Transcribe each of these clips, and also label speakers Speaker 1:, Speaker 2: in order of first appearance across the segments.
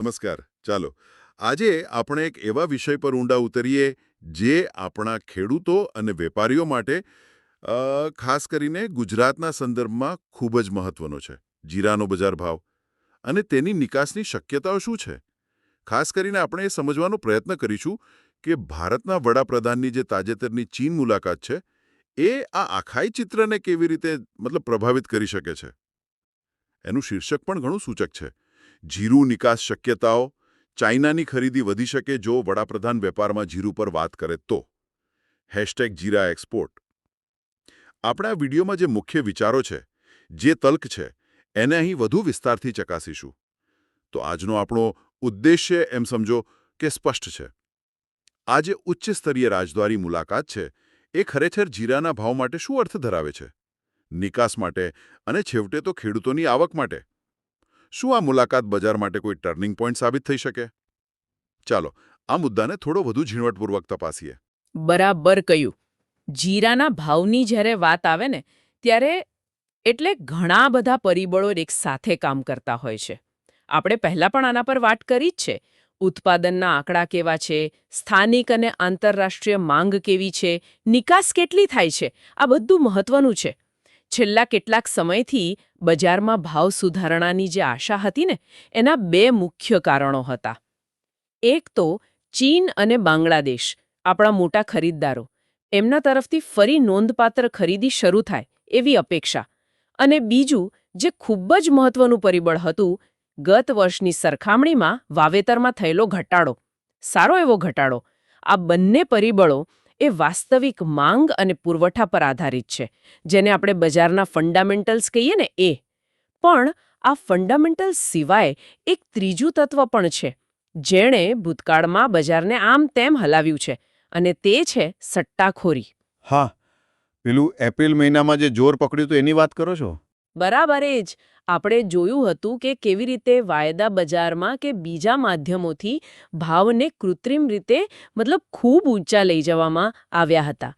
Speaker 1: નમસ્કાર. ચાલો, આજે આપણે એક એવા વિષય પર ઊંડા ઉતરીએ જે આપણા ખેડૂતો અને વેપારીઓ માટે ખાસ કરીને ગુજરાતના સંદર્ભમાં ખૂબ જ મહત્વનો છે. જીરાનો બજાર ભાવ અને તેની નિકાસની શક્યતાઓ શું છે? ખાસ કરીને આપણે એ સમજવાનો પ્રયત્ન કરીશું કે ભારતના વડાપ્રધાનની જે તાજેતરની ચીન મુલાકાત છે, એ આ આખાઈ ચિત્રને કેવી રીતે, મતલબ પ્રભાવિત કરી શકે છે? એનું શીર્ષક પણ ઘણું સૂચક છે. જીરું નિકાસ શક્યતાઓ ચાઇનાની ખરીદી વધી શકે જો વડાપ્રધાન વેપારમાં જીરું પર વાત કરે તો. Hashtag jeera export. આપણા વિડીયોમાં જે મુખ્ય વિચારો છે, જે તલ્ક છે, એને અહીં વધુ વિસ્તારથી ચકાસીશું. તો આજનો આપણો ઉદ્દેશ્ય એમ સમજો કે સ્પષ્ટ છે. આ જે ઉચ્ચ સ્તરીય રાજદ્વારી મુલાકાત છે, એ ખરેખર જીરાના ભાવ માટે શું અર્થ ધરાવે છે? નિકાસ માટે અને છેવટે તો ખેડૂતોની આવક માટે. શું આ મુલાકાત બજાર માટે કોઈ ટર્નિંગ પોઈન્ટ સાબિત થઈ શકે? ચાલો, આ મુદ્દાને થોડો વધુ ઝીણવટપૂર્વક તપાસીએ.
Speaker 2: બરાબર કહ્યું. જીરાના ભાવની જ્યારે વાત આવે ને, ત્યારે એટલે ઘણા બધા પરિબળો એક સાથે કામ કરતા હોય છે. આપણે પહેલાં પણ આના પર વાત કરી જ છે. ઉત્પાદનના આંકડા કેવા છે? સ્થાનિક અને આંતરરાષ્ટ્રીય માંગ કેવી છે? નિકાસ કેટલી થાય છે? આ બધું મહત્વનું છે. છેલ્લા કેટલાક સમયથી બજારમાં ભાવ સુધારણાની જે આશા હતી ને, એના બે મુખ્ય કારણો હતા. એક તો ચીન અને બાંગ્લાદેશ, આપણા મોટા ખરીદદારો, એમના તરફથી ફરી નોંધપાત્ર ખરીદી શરૂ થાય એવી અપેક્ષા. અને બીજું, જે ખૂબ જ મહત્વનું પરિબળ હતું, ગત વર્ષની સરખામણીમાં વાવેતરમાં થયેલો ઘટાડો, સારો એવો ઘટાડો. આ બંને પરિબળો એ વાસ્તવિક માંગ અને પુરવઠા પર આધારિત છે જેને આપણે બજારના ફંડામેન્ટલ્સ કહીએ ને એ. પણ આ ફંડામેન્ટલ્સ સિવાય એક ત્રીજું તત્વ પણ છે જેણે ભૂતકાળમાં બજારને આમ તેમ હલાવ્યું છે અને તે છે સટ્ટાખોરી.
Speaker 3: હા પેલું એપ્રિલ મહિનામાં જે જોર પકડ્યું તો એની વાત કરો છો?
Speaker 2: બરાબર એ જ. આપણે જોયું હતું કે કેવી રીતે વાયદા બજારમાં કે બીજા માધ્યમોથી ભાવને કૃત્રિમ રીતે મતલબ ખૂબ ઊંચા લઈ જવામાં આવ્યા હતા.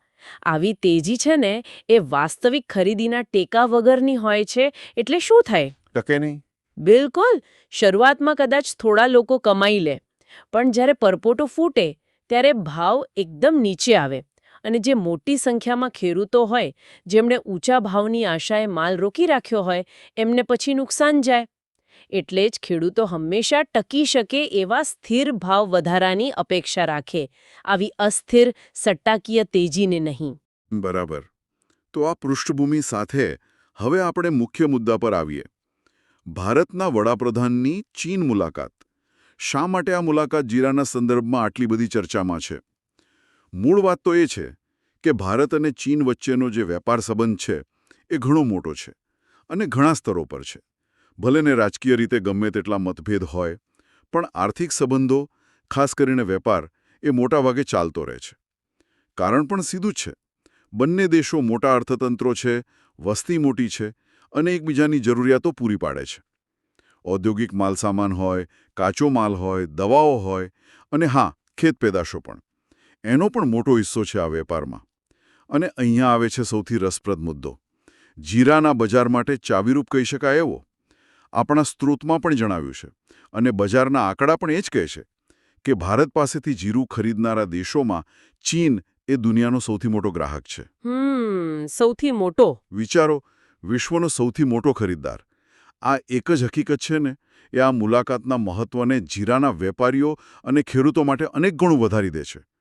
Speaker 2: આવી તેજી છે ને એ વાસ્તવિક ખરીદીના ટેકા વગરની હોય છે એટલે શું થાય?
Speaker 3: ટકે નહીં.
Speaker 2: બિલકુલ! શરૂઆતમાં કદાચ થોડા લોકો કમાઈ લે પણ જ્યારે પરપોટો ફૂટે ત્યારે ભાવ એકદમ નીચે આવે. અને જે મોટી સંખ્યામાં ખેડૂતો હોય, જેમણે ઊંચા ભાવની આશાએ માલ રોકી રાખ્યો હોય, એમને પછી નુકસાન જાય. એટલે જ ખેડૂતો હંમેશા ટકી શકે એવા સ્થિર ભાવ વધારાની અપેક્ષા રાખે. આવી અસ્થિર, સટ્ટાકીય તેજીને નહીં.
Speaker 1: બરાબર. તો આ પૃષ્ઠભૂમિ સાથે હવે આપણે મુખ્ય મુદ્દા પર આવીએ. ભારતના વડાપ્રધાનની ચીન મુલાકાત. શા માટે આ મુલાકાત જીરાના સંદર્ભમાં આટલી બધી ચર્ચામાં છે? મૂળ વાત તો એ છે કે ભારત અને ચીન વચ્ચેનો જે વેપાર સંબંધ છે, એ ઘણો મોટો છે અને ઘણા સ્તરો પર છે. ભલે ને રાજકીય રીતે ગમે તેટલા મતભેદ હોય, પણ આર્થિક સંબંધો, ખાસ કરીને વેપાર, એ મોટાભાગે ચાલતો રહે છે. કારણ પણ સીધું જ છે. બંને દેશો મોટા અર્થતંત્રો છે, વસ્તી મોટી છે અને એકબીજાની જરૂરિયાતો પૂરી પાડે છે. ઔદ્યોગિક માલસામાન હોય, કાચો માલ હોય, દવાઓ હોય અને હા, ખેત પેદાશો પણ. એનો પણ મોટો હિસ્સો છે આ વેપારમાં. અને અહીંયા આવે છે સૌથી રસપ્રદ મુદ્દો. જીરાના બજાર માટે ચાવીરૂપ કહી શકાય એવો? આપણા સ્ત્રોતમાં પણ જણાવ્યું છે. અને બજારના આંકડા પણ એ જ કહે છે કે ભારત પાસેથી જીરું ખરીદનારા દેશોમાં ચીન એ દુનિયાનો સૌથી મોટો ગ્રાહક છે.
Speaker 2: સૌથી મોટો.
Speaker 1: વિચારો વિશ્વનો સૌથી મોટો ખરીદદાર. આ એક જ હકીકત છે ને એ આ મુલાકાતના મહત્વને જીરાના વેપારીઓ અને ખેડૂતો માટે અનેક ગણું વધારી દે છે.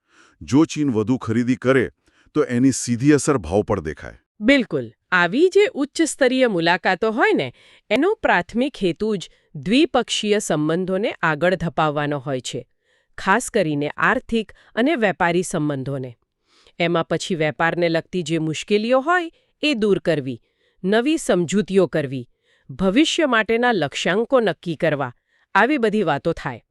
Speaker 1: જો ચીન વધુ ખરીદી કરે, તો એની સીધી અસર ભાવ પર દેખાય.
Speaker 2: બિલકુલ. આવી જે ઉચ્ચ સ્તરીય મુલાકાતો હોય ને, એનો પ્રાથમિક હેતુ જ દ્વિપક્ષીય સંબંધોને આગળ ધપાવવાનો હોય છે, ખાસ કરીને આર્થિક અને વેપારી સંબંધોને. એમાં પછી વેપારને લગતી જે મુશ્કેલીઓ હોય, એ દૂર કરવી, નવી સમજૂતીઓ કરવી, ભવિષ્ય માટેના લક્ષ્યાંકો નક્કી કરવા, આવી બધી વાતો થાય.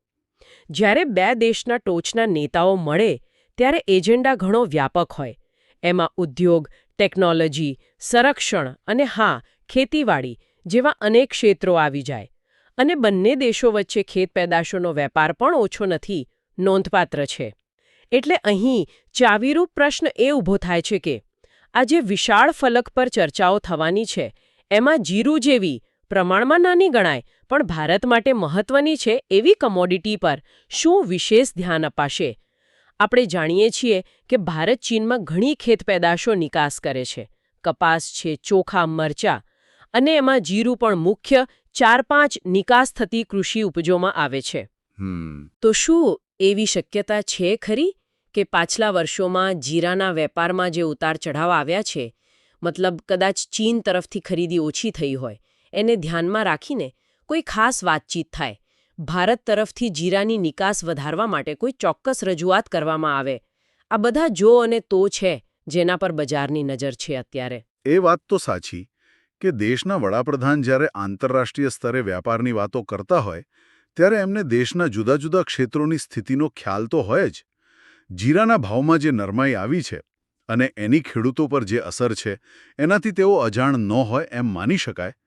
Speaker 2: જ્યારે બે દેશના ટોચના નેતાઓ મળે ત્યારે એજન્ડા ઘણો વ્યાપક હોય. એમાં ઉદ્યોગ, ટેકનોલોજી, સંરક્ષણ અને હા, ખેતીવાડી જેવા અનેક ક્ષેત્રો આવી જાય. અને બંને દેશો વચ્ચે ખેત પેદાશોનો વેપાર પણ ઓછો નથી, નોંધપાત્ર છે. એટલે અહીં ચાવીરૂપ પ્રશ્ન એ ઊભો થાય છે કે આ જે વિશાળ ફલક પર ચર્ચાઓ થવાની છે. એમાં જીરું જેવી, પ્રમાણમાં નાની ગણાય, પણ ભારત માટે મહત્વની છે એવી કમોડિટી પર શું વિશેષ ધ્યાન અપાશે? આપણે જાણીએ છીએ કે ભારત ચીનમાં ઘણી ખેત પેદાશો નિકાસ કરે છે. કપાસ છે ચોખા મરચા અને એમાં જીરું પણ મુખ્ય ચાર પાંચ નિકાસ થતી કૃષિ ઉપજોમાં આવે છે. તો શું એવી શક્યતા છે ખરી? કે પાછલા વર્ષોમાં જીરાના વેપારમાં જે ઉતાર ચઢાવ આવ્યા છે મતલબ કદાચ ચીન તરફથી ખરીદી ઓછી થઈ હોય એને ધ્યાનમાં રાખીને કોઈ ખાસ વાતચીત થાય ભારત તરફથી જીરાની નિકાસ વધારવા માટે કોઈ ચોક્કસ રજૂઆત કરવામાં આવે. આ બધા જો અને તો છે, જેના પર બજારની નજર છે અત્યારે.
Speaker 1: એ વાત તો સાચી, કે દેશના વડાપ્રધાન જ્યારે આંતરરાષ્ટ્રીય સ્તરે વ્યાપારની વાતો કરતા હોય, ત્યારે એમને દેશના જુદા જુદા ક્ષેત્રોની સ્થિતિનો ખ્યાલ તો હોય જ. જીરાના ભાવમાં જે નરમાઈ આવી છે, અને એની ખેડૂતો પર જે અસર છે, એનાથી તેઓ અજાણ ન હોય એમ માની શકાય,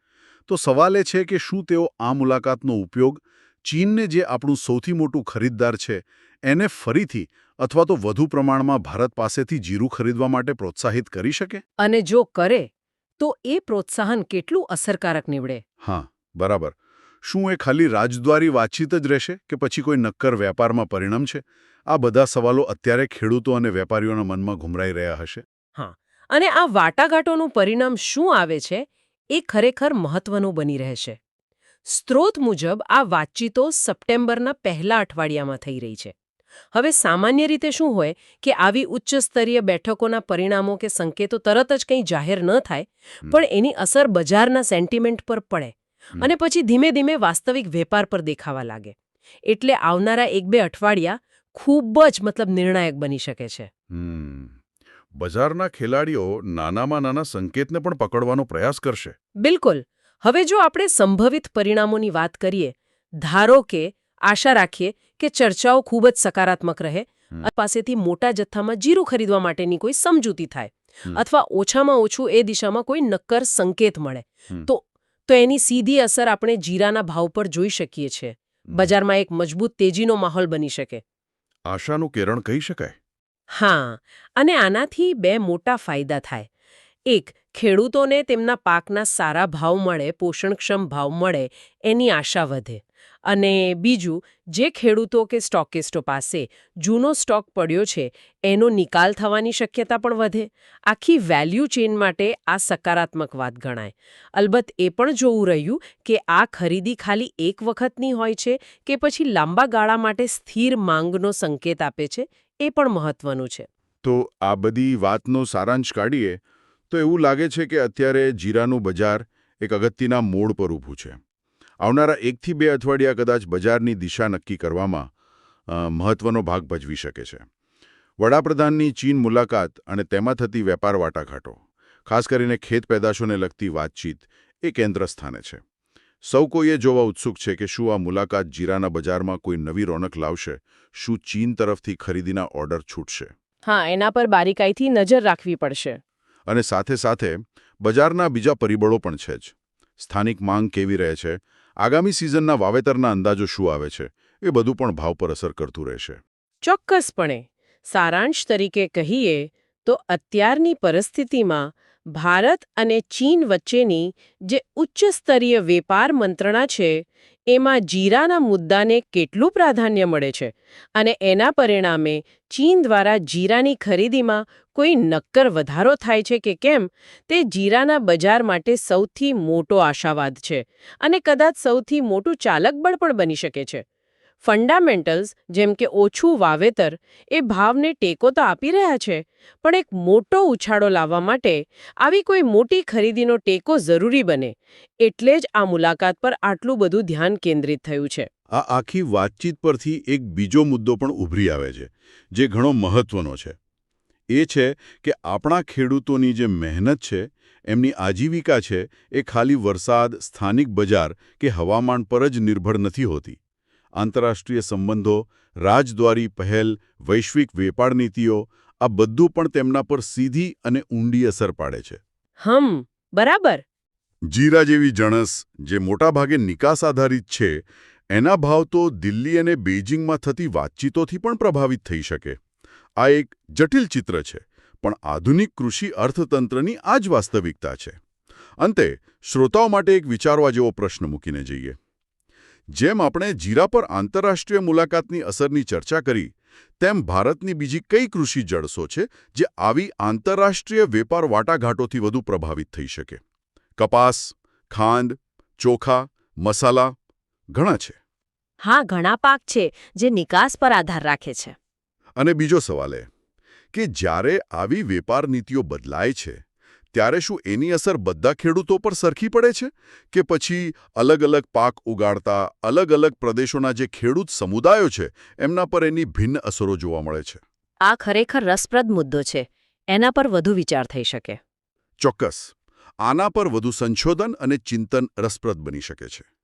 Speaker 1: તો સવાલ એ છે કે શું તેઓ આ મુલાકાતનો ઉપયોગ ચીનને જે આપણું સૌથી મોટું ખરીદદાર છે એને ફરીથી અથવા તો વધુ પ્રમાણમાં ભારત પાસેથી જીરું ખરીદવા માટે પ્રોત્સાહિત કરી શકે?
Speaker 2: અને જો કરે તો એ પ્રોત્સાહન કેટલું અસરકારક નીવડે?
Speaker 1: હા બરાબર. શું એ ખાલી રાજદ્વારી વાતચીત જ રહેશે કે પછી કોઈ નક્કર વેપારમાં પરિણમ છે? આ બધા સવાલો અત્યારે ખેડૂતો અને વેપારીઓના મનમાં ઘુમરાઈ રહ્યા હશે.
Speaker 2: હા અને આ વાટાઘાટોનું પરિણામ શું આવે છે એ ખરેખર મહત્વનું બની રહેશે. સ્ત્રોત મુજબ આ વાતચીતો સપ્ટેમ્બરના પહેલા અઠવાડિયામાં થઈ રહી છે. હવે સામાન્ય રીતે શું હોય કે આવી ઉચ્ચ સ્તરીય બેઠકોના પરિણામો કે સંકેતો તરત જ કંઈ જાહેર ન થાય પણ એની અસર બજારના સેન્ટિમેન્ટ પર પડે અને પછી ધીમે ધીમે વાસ્તવિક વેપાર પર દેખાવા લાગે. એટલે આવનારા એક બે અઠવાડિયા ખૂબ જ મતલબ નિર્ણાયક બની શકે છે.
Speaker 1: બજારના ખેલાડીઓ નાનામાં નાના સંકેતને પણ પકડવાનો પ્રયાસ કરશે.
Speaker 2: બિલકુલ. હવે જો આપણે સંભવિત પરિણામોની વાત કરીએ ધારો કે આશા રાખીએ કે ચર્ચાઓ ખૂબ જ સકારાત્મક રહે. પાસેથી મોટા જથ્થામાં જીરું ખરીદવા માટેની કોઈ સમજૂતી થાય અથવા ઓછામાં ઓછું એ દિશામાં કોઈ નક્કર સંકેત મળે તો તો એની સીધી અસર આપણે જીરાના ભાવ પર જોઈ શકીએ છીએ. બજારમાં એક મજબૂત તેજીનો માહોલ બની શકે.
Speaker 1: આશાનું કેરણ કહી શકાય?
Speaker 2: હા અને આનાથી બે મોટા ફાયદા થાય. એક, ખેડૂતોને તેમના પાકના સારા ભાવ મળે, પોષણક્ષમ ભાવ મળે, એની આશા વધે. અને બીજું, જે ખેડૂતો કે સ્ટોકિસ્ટો પાસે જૂનો સ્ટોક પડ્યો છે, એનો નિકાલ થવાની શક્યતા પણ વધે. આખી વેલ્યુ ચેઇન માટે આ સકારાત્મક વાત ગણાય. અલબત્ત એ પણ જોવું રહ્યું કે આ ખરીદી ખાલી એક વખતની હોય છે કે પછી લાંબા ગાળા માટે સ્થિર માંગનો સંકેત આપે છે, એ પણ મહત્વનું છે.
Speaker 1: તો આ બધી વાતનો સારાંશ કાઢીએ તો એવું લાગે છે કે અત્યારે જીરાનું બજાર એક અગત્યના મોડ પર ઊભું છે. આવનારા એકથી બે અઠવાડિયા કદાચ બજારની દિશા નક્કી કરવામાં મહત્વનો ભાગ ભજવી શકે છે. વડાપ્રધાનની ચીન મુલાકાત અને તેમાં થતી વેપાર વાટાઘાટો, ખાસ કરીને ખેત પેદાશોને લગતી વાતચીત, એ કેન્દ્ર સ્થાને છે. સૌ કોઈએ જોવા ઉત્સુક છે કે શું આ મુલાકાત જીરાના બજારમાં કોઈ નવી રોનક લાવશે, શું ચીન તરફથી ખરીદીના ઓર્ડર છૂટશે.
Speaker 2: હા, એના પર બારીકાઈથી નજર રાખવી પડશે.
Speaker 1: અને સાથે સાથે બજારના બીજા પરિબળો પણ છે જ. સ્થાનિક માંગ કેવી રહે છે? આગામી સિઝનના વાવેતરના અંદાજો શું આવે છે? એ બધું પણ ભાવ પર અસર કરતું રહેશે.
Speaker 2: ચોક્કસપણે. સારાંશ તરીકે કહીએ તો અત્યારની પરિસ્થિતિમાં ભારત અને ચીન વચ્ચેની જે ઉચ્ચ સ્તરીય વેપાર મંત્રણા છે, એમાં જીરાના મુદ્દાને કેટલું પ્રાધાન્ય મળે છે અને એના પરિણામે ચીન દ્વારા જીરાની ખરીદીમાં કોઈ નક્કર વધારો થાય છે કે કેમ, તે જીરાના બજાર માટે સૌથી મોટો આશાવાદ છે અને કદાચ સૌથી મોટું ચાલકબળ પણ બની શકે છે. ફંડામેન્ટલ્સ, જેમ કે ઓછું વાવેતર, એ ભાવને ટેકો તો આપી રહ્યા છે, પણ એક મોટો ઉછાળો લાવવા માટે આવી કોઈ મોટી ખરીદીનો ટેકો જરૂરી બને, એટલે જ આ મુલાકાત પર આટલું બધું ધ્યાન કેન્દ્રિત થયું છે.
Speaker 1: આ આખી વાતચીત પરથી એક બીજો મુદ્દો પણ ઉભરી આવે છે, જે ઘણો મહત્વનો છે. એ છે કે આપણા ખેડૂતોની જે મહેનત છે, એમની આજીવિકા છે, એ ખાલી વરસાદ, સ્થાનિક બજાર કે હવામાન પર જ નિર્ભર નથી હોતી. આંતરરાષ્ટ્રીય સંબંધો રાજદ્વારી પહેલ વૈશ્વિક વેપાર નીતિઓ આ બધું પણ તેમના પર સીધી અને ઊંડી અસર પાડે છે.
Speaker 2: હમ બરાબર.
Speaker 1: જીરા જેવી જણસ જે મોટાભાગે નિકાસ આધારિત છે એના ભાવ તો દિલ્હી અને બેઇજિંગમાં થતી વાતચીતોથી પણ પ્રભાવિત થઈ શકે. આ એક જટિલ ચિત્ર છે પણ આધુનિક કૃષિ અર્થતંત્રની આ જ વાસ્તવિકતા છે. અંતે શ્રોતાઓ માટે એક વિચારવા જેવો પ્રશ્ન મૂકીને જઈએ. જેમ આપણે જીરા પર આંતરરાષ્ટ્રીય મુલાકાતની અસરની ચર્ચા કરી તેમ ભારતની બીજી કઈ કૃષિ જળસો છે જે આવી આંતરરાષ્ટ્રીય વેપાર વાટાઘાટોથી વધુ પ્રભાવિત થઈ શકે? કપાસ ખાંડ ચોખા મસાલા ઘણા છે.
Speaker 4: હા ઘણા પાક છે જે નિકાસ પર આધાર રાખે છે.
Speaker 1: અને બીજો સવાલ એ કે જ્યારે આવી વેપાર નીતિઓ બદલાય છે ત્યારે શું એની અસર બધા ખેડૂતો પર સરખી પડે છે? કે પછી અલગ અલગ પાક ઉગાડતા અલગ અલગ પ્રદેશોના જે ખેડૂત સમુદાયો છે એમના પર એની ભિન્ન અસરો જોવા મળે છે?
Speaker 4: આ ખરેખર રસપ્રદ મુદ્દો છે. એના પર વધુ વિચાર થઈ શકે.
Speaker 1: ચોક્કસ. આના પર વધુ સંશોધન અને ચિંતન રસપ્રદ બની શકે છે.